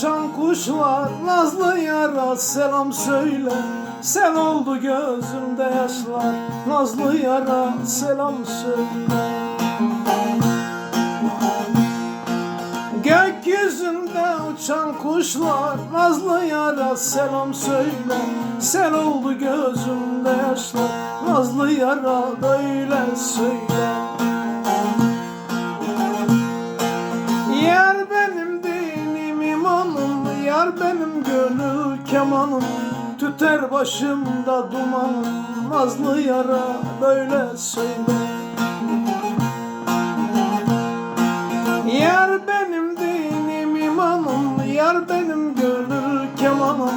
Uçan kuşlar Nazlı yara selam söyle. Sen oldu gözümde yaşlar Nazlı yara selam söyle. Gökyüzünde uçan kuşlar Nazlı yara selam söyle. Sen oldu gözümde yaşlar Nazlı yara böyle söyle kemanım Tüter başımda dumanım Nazlı yara böyle söyle. Yar benim dinim imanım Yar benim gönül kemanım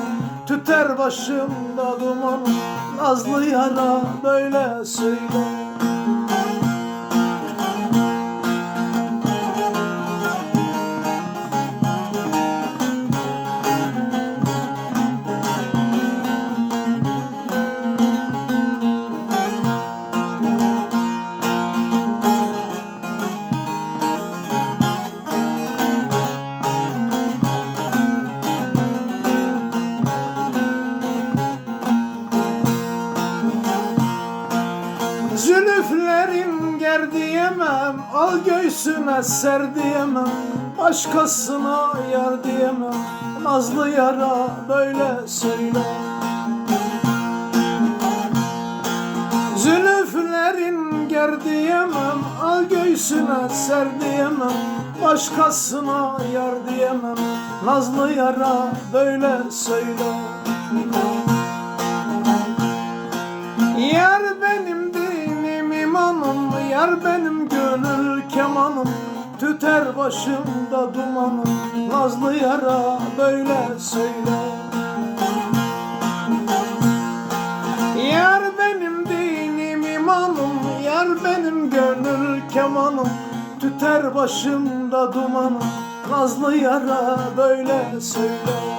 Tüter başımda dumanım Nazlı yara böyle söyle Ger diyemem Al göğsüne ser diyemem Başkasına yar diyemem Nazlı yara böyle söyle. Zülüflerin ger diyemem Al göğsüne ser diyemem Başkasına yar diyemem Nazlı yara böyle söyle Yar benim gönül kemanım Tüter başımda dumanım. Nazlı yara böyle söyle. Yar benim dinim imanım Yar benim gönül kemanım. Tüter başımda dumanım Nazlı yara böyle söyle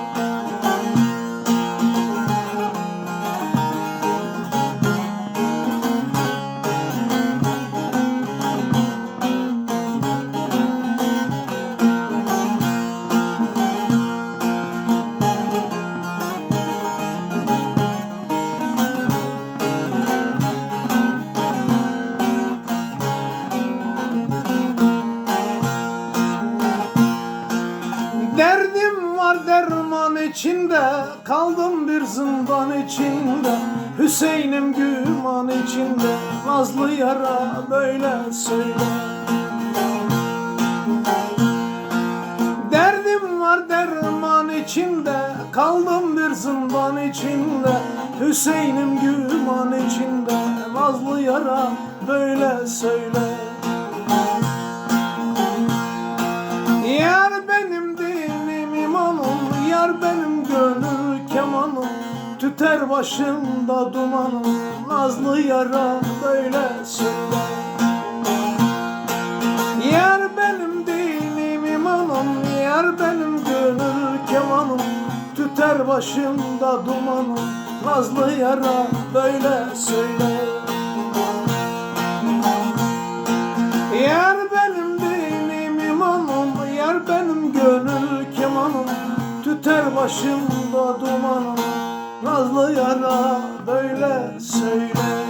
Var derman içinde Kaldım bir zindan içinde. Hüseyin'im güman içinde Nazlı yara böyle söyle. Derdim var derman içinde Kaldım bir zindan içinde. Hüseyin'im güman içinde Nazlı yara böyle söyle Tüter başımda dumanım Nazlı yara böyle söyle Yar benim dinim imanım Yar benim gönül kemanım. Tüter başımda dumanım Nazlı yara böyle söyle Yar benim dinim imanım Yar benim gönül kemanım. Tüter başımda dumanım Nazlı yara böyle söyle